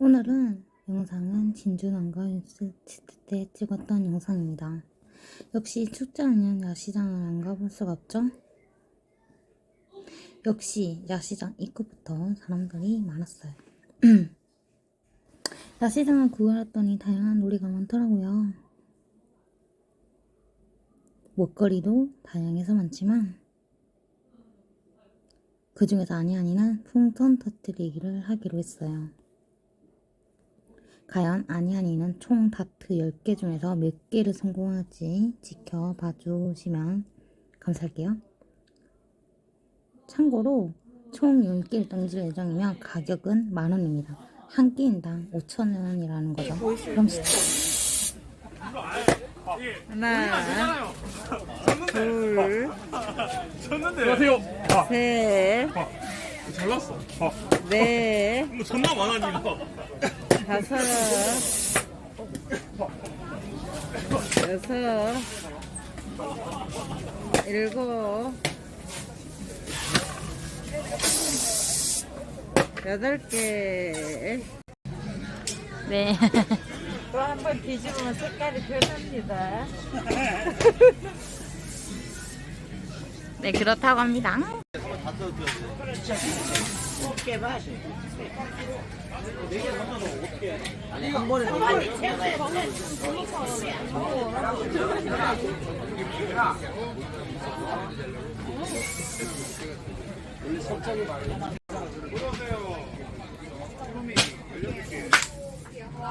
오늘은 영상은 진주남과 뉴스치트 때 찍었던 영상입니다. 역시 축제하면 야시장을 안 가볼 수가 없죠? 역시 야시장 입구부터 사람들이 많았어요. 야시장을 구경했더니 다양한 놀이가 많더라고요. 먹거리도 다양해서 많지만 그 중에서 아니 아니는 풍선 터뜨리기를 하기로 했어요. 과연 아니아니는 총 다트 10개 중에서 몇 개를 성공할지 지켜봐 주시면 감사할게요. 참고로 총 10개를 던질 예정이면 가격은 만원입니다. 한 개인당 5천원이라는 거죠. 그럼 시작! 하나, 둘, 안녕하세요. 아, 셋, 잘났어. 아, 넷, 뭐 존나 많아 니가. 다섯, 여섯, 일곱, 여덟 개. 네. 또 한 번 뒤집으면 색깔이 변합니다. 네, 그렇다고 합니다.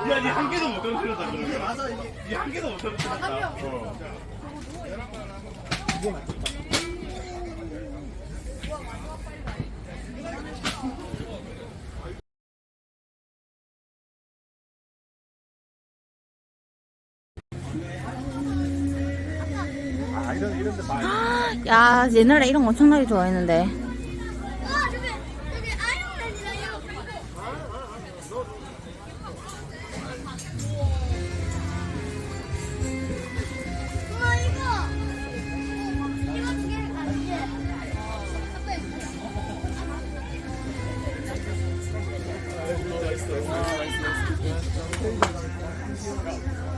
야, 니한 개도 못 떨어뜨렸다. 이게 맞아, 이게. 니한 개도 못 떨어뜨렸다. 어. 이런 이런 많이. 야 옛날에 이런 거 엄청나게 좋아했는데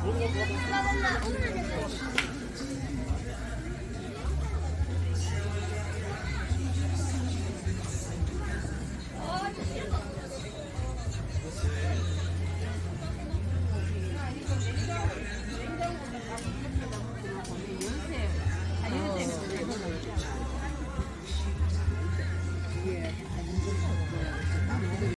엄마 엄마 엄마